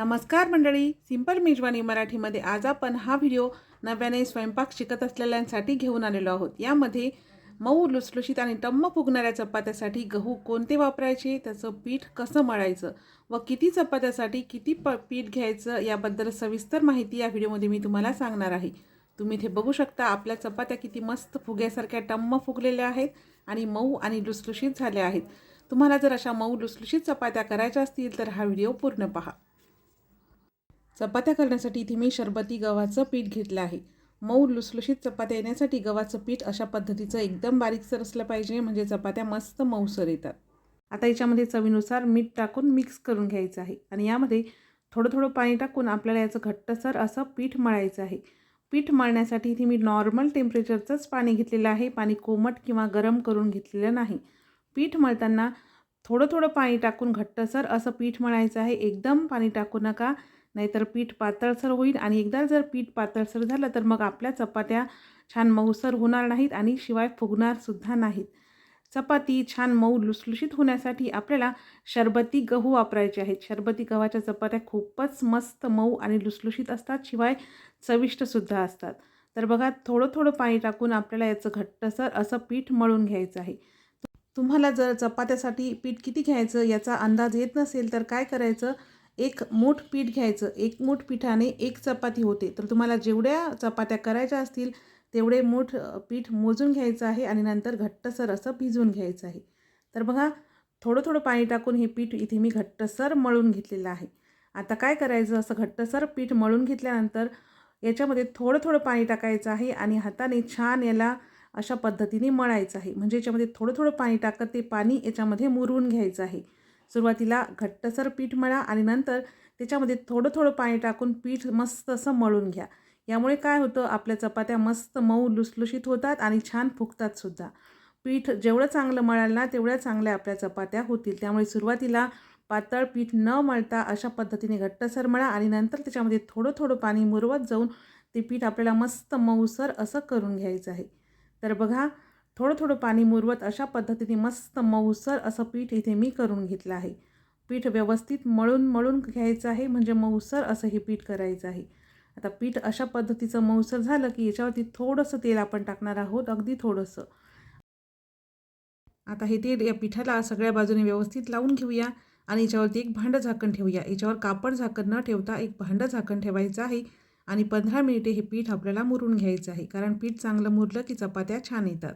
नमस्कार मंडळी सिंपल मेजवानी मराठीमध्ये आज आपण हा व्हिडिओ नव्याने स्वयंपाक शिकत असलेल्यांसाठी घेऊन आलेलो आहोत. यामध्ये मऊ लुसलुशीत आणि टम्म फुगणाऱ्या चपात्यासाठी गहू कोणते वापरायचे त्याचं पीठ कसं मळायचं व किती चपात्यासाठी किती प पीठ घ्यायचं याबद्दल सविस्तर माहिती या व्हिडिओमध्ये मी तुम्हाला सांगणार आहे. तुम्ही इथे बघू शकता आपल्या चपात्या किती मस्त फुग्यासारख्या टम्म फुगलेल्या आहेत आणि मऊ आणि लुसलुशीत झाल्या आहेत. तुम्हाला जर अशा मऊ लुसलुशीत चपात्या करायच्या असतील तर हा व्हिडिओ पूर्ण पहा. चपात्या करण्यासाठी इथे मी शरबती गव्हाचं पीठ घेतलं आहे. मऊ लुसलुशीत चपात्या येण्यासाठी गव्हाचं पीठ अशा पद्धतीचं एकदम बारीकसर असलं पाहिजे म्हणजे चपात्या मस्त मऊसर येतात. आता याच्यामध्ये चवीनुसार मीठ टाकून मिक्स करून घ्यायचं आहे आणि यामध्ये थोडं थोडं पाणी टाकून आपल्याला याचं घट्टसर असं पीठ मळायचं आहे. पीठ मळण्यासाठी इथे मी नॉर्मल टेम्परेचरचंच पाणी घेतलेलं आहे पाणी कोमट किंवा गरम करून घेतलेलं नाही. पीठ मळताना थोडं थोडं पाणी टाकून घट्टसर असं पीठ मळायचं आहे. एकदम पाणी टाकू नका. नाहीतर पीठ पातळसर होईल आणि एकदा जर पीठ पातळसर झालं तर मग आपल्या चपात्या छान मऊसर होणार नाहीत आणि शिवाय फुगणारसुद्धा नाहीत. चपाती छान मऊ लुसलुशीत होण्यासाठी आपल्याला शरबती गहू वापरायचे आहेत. शरबती गव्हाच्या चपात्या खूपच मस्त मऊ आणि लुसलुशीत असतात शिवाय चविष्टसुद्धा असतात. तर बघा थोडं थोडं पाणी टाकून आपल्याला याचं घट्टसर असं पीठ मळून घ्यायचं आहे. तुम्हाला जर चपात्यासाठी पीठ किती घ्यायचं याचा अंदाज येत नसेल तर काय करायचं? एक मूठ पीठ घ्यायचं एक मूठ पिठाने एक चपाती होते. तर तुम्हाला जेवढ्या चपात्या करायच्या असतील तेवढे मूठ पीठ मोजून घ्यायचं आहे आणि नंतर घट्टसर असं भिजवून घ्यायचं आहे. तर बघा थोडं थोडं पाणी टाकून हे पीठ इथे मी घट्टसर मळून घेतलेलं आहे. आता काय करायचं? असं घट्टसर पीठ मळून घेतल्यानंतर याच्यामध्ये थोडं थोडं पाणी टाकायचं आहे आणि हाताने छान याला अशा पद्धतीने मळायचं आहे. म्हणजे याच्यामध्ये थोडं थोडं पाणी टाकत ते पाणी याच्यामध्ये मुरवून घ्यायचं आहे. सुरुवातीला घट्टसर पीठ मळा आणि नंतर त्याच्यामध्ये थोडं थोडं पाणी टाकून पीठ मस्त असं मळून घ्या. यामुळे काय होतं आपल्या चपात्या मस्त मऊ लुसलुशीत होतात आणि छान फुगतात सुद्धा. पीठ जेवढं चांगलं मळाल ना तेवढ्या चांगल्या आपल्या चपात्या होतील. त्यामुळे सुरुवातीला पातळ पीठ न मळता अशा पद्धतीने घट्टसर मळा आणि नंतर त्याच्यामध्ये थोडं थोडं पाणी मुरवत जाऊन ते पीठ आपल्याला मस्त मऊसर असं करून घ्यायचं आहे. तर बघा थोडं थोडं पाणी मुरवत अशा पद्धतीने मस्त मऊसर असं पीठ इथे मी करून घेतलं आहे. पीठ व्यवस्थित मळून मळून घ्यायचं आहे म्हणजे मऊसर असं हे पीठ करायचं आहे. आता पीठ अशा पद्धतीचं मऊसर झालं की याच्यावरती थोडंसं तेल आपण टाकणार आहोत अगदी थोडंसं. आता हे तेल या पिठाला सगळ्या बाजूने व्यवस्थित लावून घेऊया आणि याच्यावरती एक भांडं झाकण ठेवूया. याच्यावर कापड झाकण न ठेवता एक भांडं झाकण ठेवायचं आहे आणि पंधरा मिनिटे हे पीठ आपल्याला मुरून घ्यायचं आहे कारण पीठ चांगलं मुरलं की चपात्या छान येतात.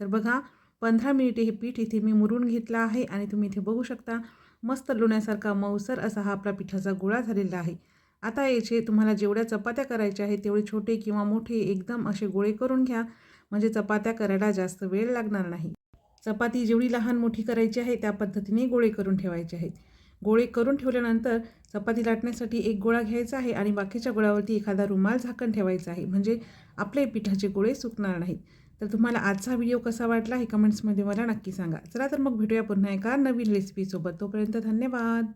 तर बघा पंधरा मिनिटे हे पीठ इथे मी मुरून घेतलं आहे आणि तुम्ही इथे बघू शकता मस्त लोण्यासारखा मऊसर असा हा आपला पिठाचा गोळा झालेला आहे. आता याचे तुम्हाला जेवढ्या चपात्या करायच्या आहेत तेवढे छोटे किंवा मोठे एकदम असे गोळे करून घ्या म्हणजे चपात्या करायला जास्त वेळ लागणार नाही. चपाती जेवढी लहान मोठी करायची आहे त्या पद्धतीने गोळे करून ठेवायचे आहेत. गोळे करून ठेवल्यानंतर चपाती लाटण्यासाठी एक गोळा घ्यायचा आहे आणि बाकीच्या गोळ्यावरती एखादा रुमाल झाकण ठेवायचा आहे म्हणजे आपले पिठाचे गोळे सुकणार नाहीत. तर तुम्हाला आजचा व्हिडिओ कसा वाटला हे कमेंट्समध्ये मला नक्की सांगा. चला तर मग भेटूया पुन्हा एका नवीन रेसिपीसोबत तोपर्यंत धन्यवाद.